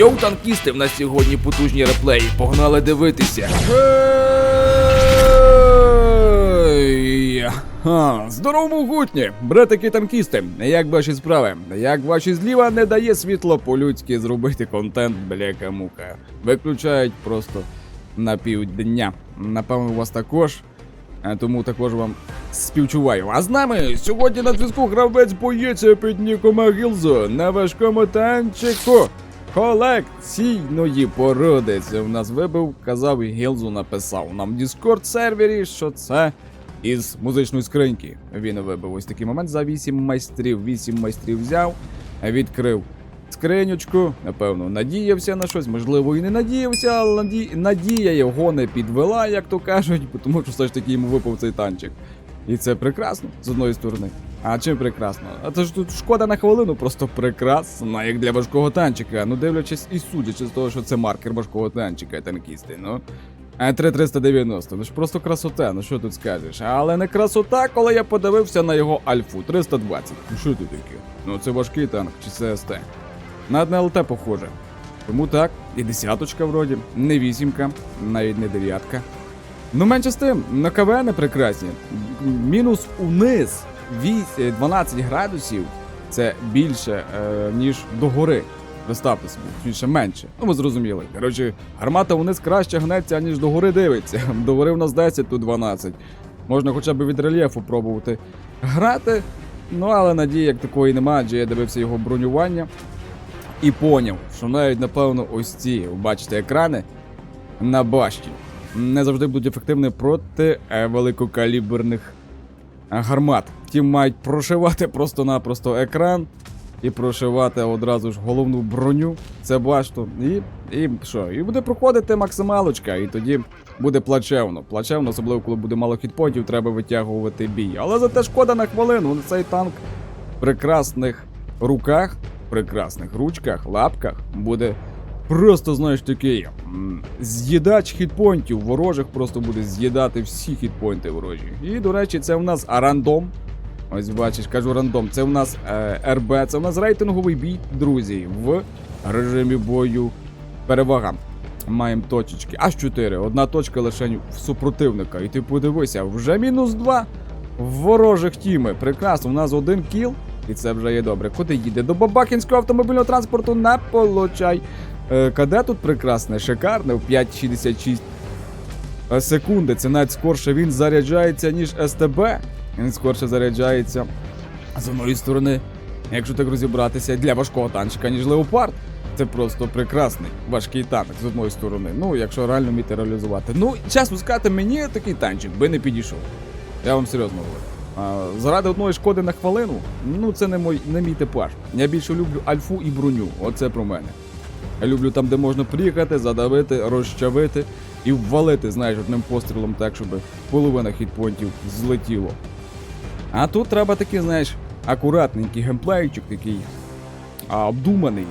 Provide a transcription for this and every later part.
Йоу, танкісти, в нас сьогодні потужні реплеї. Погнали дивитися. Ха, Здорово, могутні! Братики танкісти, як ваші справи? Як ваші зліва не дає світло по-людськи зробити контент, бляка мука. Виключають просто на півдня. Напевно, у вас також. Е, Тому також вам співчуваю. А з нами сьогодні на зв'язку гравець боєць під ніком Гілзо на важкому танчику колекційної породи. Це в нас вибив, казав і Гілзу написав нам в Discord сервері, що це із музичної скриньки. Він вибив ось такий момент за 8 майстрів. 8 майстрів взяв, відкрив скринючку, напевно, надіявся на щось, можливо, і не надіявся, але наді... надія його не підвела, як то кажуть, тому що все ж таки йому випав цей танчик. І це прекрасно з одної сторони. А чим прекрасно? А це ж тут шкода на хвилину, просто прекрасно, як для важкого танчика. Ну дивлячись і судячи з того, що це маркер важкого танчика, танкісти, ну. А 3390, ну ж просто красота, ну що тут скажеш. Але не красота, коли я подивився на його альфу 320. Ну що ти таке? Ну це важкий танк чи це СТ. На одне ЛТ похоже. Тому так, і десяточка вроді, не вісімка, навіть не дев'ятка. Ну, менше з тим, на КВН прекрасні. Мінус униз 8, 12 градусів це більше, е, ніж догори. Представте собі, більше менше. Ну, ви зрозуміли. Коротше, гармата вниз краще гнеться, ніж догори дивиться. Догори в нас 10, тут 12. Можна хоча б від рельєфу пробувати грати. Ну, але надії як такої немає, адже я дивився його бронювання і поняв, що навіть, напевно, ось ці, бачите, екрани на башті не завжди будуть ефективні проти е, великокаліберних е, гармат. Ті мають прошивати просто-напросто екран і прошивати одразу ж головну броню, це башту. І, і що? І буде проходити максималочка, і тоді буде плачевно. Плачевно, особливо коли буде мало хітпоінтів, треба витягувати бій. Але зате шкода на хвилину. Цей танк в прекрасних руках, прекрасних ручках, лапках буде просто, знаєш, такий з'їдач хітпоінтів ворожих просто буде з'їдати всі хітпоінти ворожі. І, до речі, це в нас рандом. Ось бачиш, кажу рандом. Це в нас е, РБ, це в нас рейтинговий бій, друзі, в режимі бою перевага. Маємо точечки. Аж 4. Одна точка лише в супротивника. І ти подивися, вже мінус 2 в ворожих тіми. Прекрасно, у нас один кіл. І це вже є добре. Куди їде? До Бабакінського автомобільного транспорту не получай. Е, КД тут прекрасне, шикарне, в 5,66 е, секунди. Це навіть скорше він заряджається, ніж СТБ. Він скорше заряджається з одної сторони, якщо так розібратися, для важкого танчика, ніж Леопард. Це просто прекрасний важкий танк з одної сторони. Ну, якщо реально вміти реалізувати. Ну, чесно сказати, мені такий танчик би не підійшов. Я вам серйозно говорю. А, заради одної шкоди на хвилину, ну це не мой не мій типаж. Я більше люблю альфу і броню. Оце про мене. Люблю там, де можна приїхати, задавити, розчавити і ввалити, знаєш, одним пострілом так, щоб половина хітпонтів злетіло. А тут треба такий, знаєш, акуратненький геймплейчик такий а, обдуманий.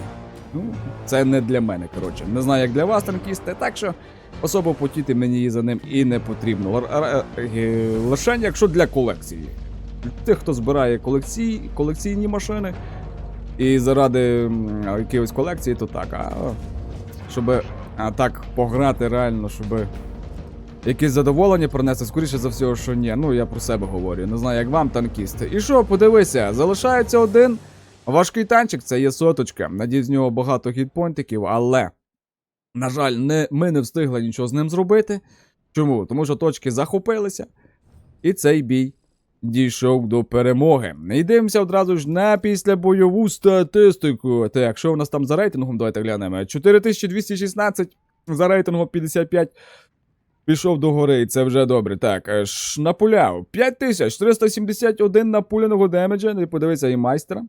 Ну, це не для мене, коротше. Не знаю, як для вас, танкісти, так що особо потіти мені за ним і не потрібно. Е, Лише якщо для колекції. Тих, хто збирає колекції, колекційні машини, і заради якоїсь колекції, то так. А щоб а, так пограти реально, щоб якесь задоволення принести, скоріше за всього, що ні. Ну, я про себе говорю. Не знаю, як вам, танкісти. І що, подивися, залишається один важкий танчик, це є соточка. Надіюсь, з нього багато хітпонтиків, але, на жаль, не, ми не встигли нічого з ним зробити. Чому? Тому що точки захопилися, і цей бій дійшов до перемоги. І дивимося одразу ж на післябойову статистику. Так, що у нас там за рейтингом? Давайте глянемо. 4216 за рейтингом 55. Пішов до гори, і це вже добре. Так, е, напуляв. 5371 напуляного демеджа. Не подивися і майстра.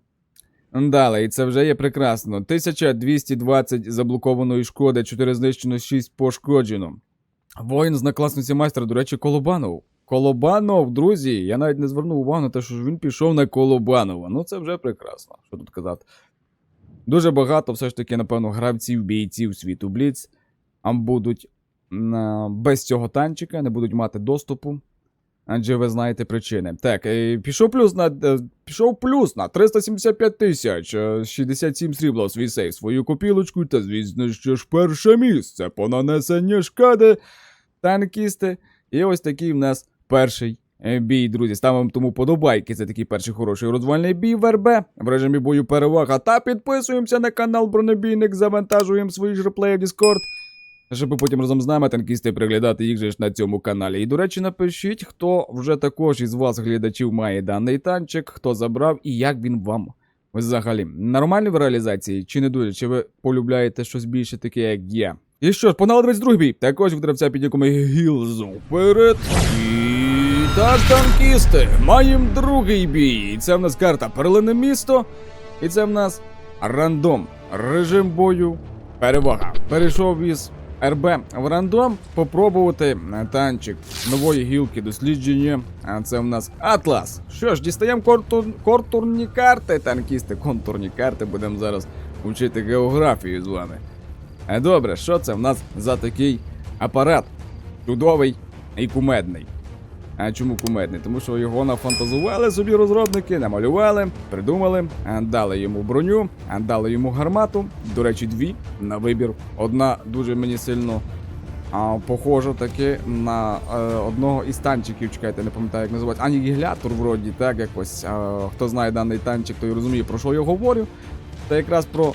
Далі, і це вже є прекрасно. 1220 заблокованої шкоди, 4 знищено, 6 пошкоджено. Воїн з накласниці майстра, до речі, Колобанов. Колобанов, друзі, я навіть не звернув увагу на те, що він пішов на Колобанова. Ну це вже прекрасно. Що тут казати? Дуже багато все ж таки, напевно, гравців, бійців світу Бліц будуть без цього танчика, не будуть мати доступу Адже ви знаєте причини. Так, е, пішов плюс на е, пішов плюс на 375 тисяч, е, 67 срібла у свій сейф, свою копілочку, та звісно, що ж перше місце по нанесенню шкоди танкісти. І ось такий в нас перший е, бій, друзі. Ставимо тому подобайки. Це такий перший хороший розвальний бій в РБ. В режимі бою перевага. Та підписуємося на канал Бронебійник, завантажуємо свої ж реплеї в Discord. Щоб потім разом з нами танкісти приглядати їх же ж на цьому каналі. І, до речі, напишіть, хто вже також із вас, глядачів, має даний танчик, хто забрав і як він вам взагалі. Нормальний в реалізації чи не дуже? Чи ви полюбляєте щось більше таке, як я? І що ж, погнали 22 бій. Також від гравця під якому гілзу вперед. І так, танкісти, маємо другий бій. І це в нас карта Перлине місто. І це в нас рандом. Режим бою. Перевага. Перейшов із РБ в рандом. Попробувати е, танчик нової гілки дослідження. А це в нас Атлас. Що ж, дістаємо контур... контурні карти, танкісти, контурні карти. Будемо зараз вчити географію з вами. Е, Добре, що це в нас за такий апарат? Чудовий і кумедний. А чому кумедний? Тому що його нафантазували собі розробники, намалювали, придумали, дали йому броню, дали йому гармату. До речі, дві на вибір. Одна дуже мені сильно а, похожа таки на е, одного із танчиків. Чекайте, не пам'ятаю, як називається. Анігілятор, вроді, так якось. А, хто знає даний танчик, той розуміє, про що я говорю. Це якраз про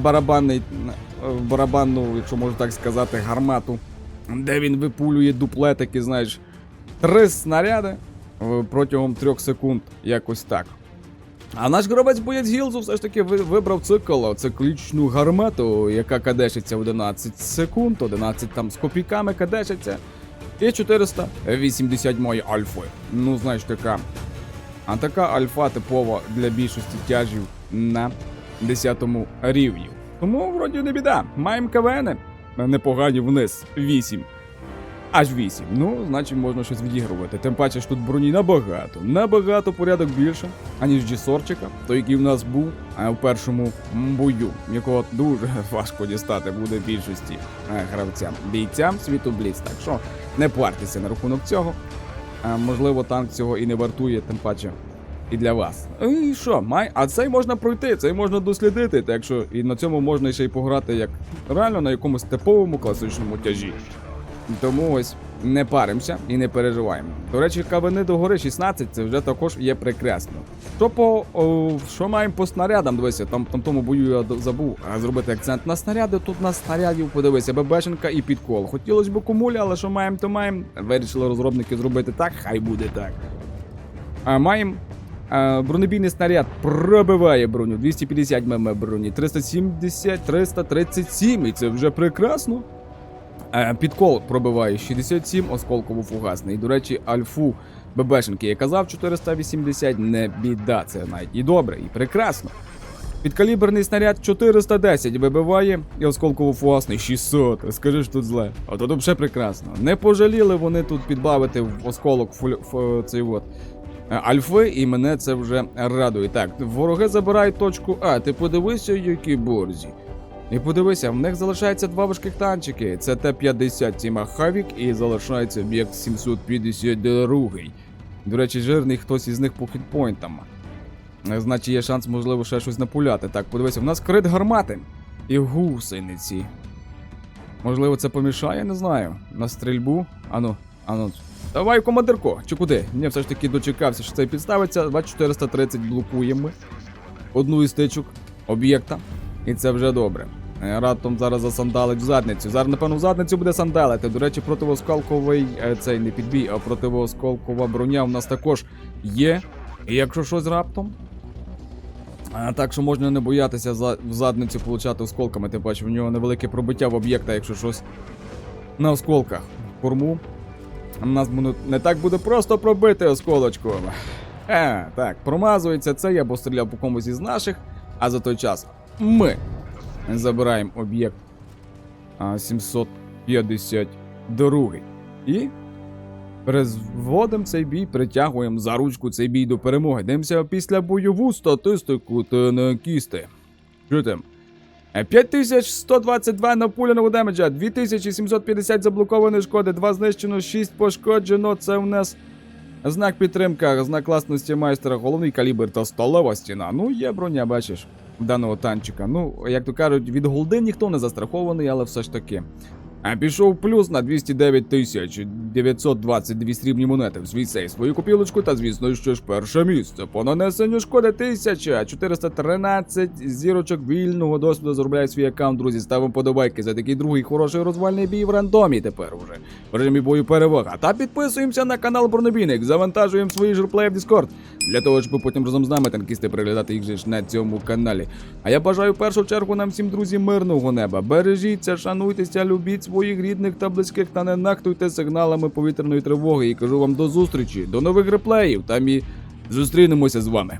барабанний, е, барабанну, якщо можна так сказати, гармату, де він випулює дуплетики, знаєш. Три снаряди е, протягом трьох секунд, якось так. А наш гравець боєць Гілзу все ж таки вибрав цикл, циклічну гармату, яка кадешиться 11 секунд, 11 там з копійками кадешиться. І 480 мої альфи. Ну, знаєш, така. А така альфа типова для більшості тяжів на 10 рівні. Тому, вроді, не біда. Маємо КВН. Непогані вниз. 8. Аж 8. Ну, значить можна щось відігрувати. Тим паче ж тут броні набагато, набагато порядок більше, аніж Джісорчика, той, який в нас був в першому бою, якого дуже важко дістати буде більшості е, гравцям, бійцям світу Бліц. Так що не парьтеся на рахунок цього. Можливо, танк цього і не вартує, тим паче. І для вас. І що, май, а цей можна пройти, цей можна дослідити, так що і на цьому можна ще й пограти як реально на якомусь типовому класичному тяжі. Тому ось не паримося і не переживаємо. До речі, кавини до гори 16 це вже також є прекрасно. Що по о, що маємо по снарядам? Дивися, там там тому бою я забув зробити акцент на снаряди. Тут на снарядів подивися, ББшенка і підкол. Хотілося б кумуля, але що маємо, то маємо. Вирішили розробники зробити так, хай буде так. А маємо. Бронебійний снаряд пробиває броню 250 мм броні, 370, 337, і це вже прекрасно. Е, Підкол пробиває 67, осколково фугасний. До речі, альфу ББшенки я казав 480, не біда, це навіть і добре, і прекрасно. Підкаліберний снаряд 410 вибиває і осколково фугасний 600. Скажи ж тут зле. А тут взагалі прекрасно. Не пожаліли вони тут підбавити в осколок фуль, ф, цей от. е, Альфи, і мене це вже радує. Так, вороги забирають точку А. Ти подивися, які борзі. І подивися, в них залишається два важких танчики. Це Т-50 Тіма Хавік і залишається об'єкт 752. До речі, жирний хтось із них по хітпойнтам. Значить, є шанс, можливо, ще щось напуляти. Так, подивися, в нас крит гармати і гусениці. Можливо, це помішає, не знаю. На стрільбу. Ану, ану. Давай, командирко, чи куди? Ні, все ж таки дочекався, що це підставиться. 2430 блокуємо. Одну із тичок об'єкта. І це вже добре. Е, Раптом зараз засандалить в задницю. Зараз, напевно, в задницю буде сандалити. До речі, противоскалковий е, цей не підбій, а противоскалкова броня в нас також є. І якщо щось раптом. А, так що можна не боятися за, в задницю получати осколками. Тим паче в нього невелике пробиття в об'єкта, якщо щось на осколках. Корму. Нас не так буде просто пробити осколочком. Е, так, промазується це, або стріляв по комусь із наших, а за той час ми забираємо об'єкт 752 і Призводимо цей бій, притягуємо за ручку цей бій до перемоги. Дивимося після бойову статистику танкісти. Що там? Е, 5122 напуляного демеджа, 2750 заблокованої шкоди, 2 знищено, 6 пошкоджено. Це у нас Знак підтримка, знак класності майстра, головний калібр та столова стіна. Ну, є броня, бачиш, даного танчика. Ну, як то кажуть, від голди ніхто не застрахований, але все ж таки. А пішов плюс на 209 тисяч 922 срібні монети в свій свою копілочку та, звісно, що ж перше місце. По нанесенню шкоди 1413 зірочок вільного досвіду заробляє свій аккаунт, друзі. Ставимо подобайки за такий другий хороший розвальний бій в рандомі тепер уже. В режимі бою перевага. Та підписуємося на канал Бронебійник, завантажуємо свої журплеї в Discord. Для того, щоб потім разом з нами танкісти переглядати їх же ж на цьому каналі. А я бажаю в першу чергу нам всім, друзі, мирного неба. Бережіться, шануйтеся, любіть своїх рідних та близьких та не нахтуйте сигналами повітряної тривоги. І кажу вам до зустрічі, до нових реплеїв. Там і зустрінемося з вами.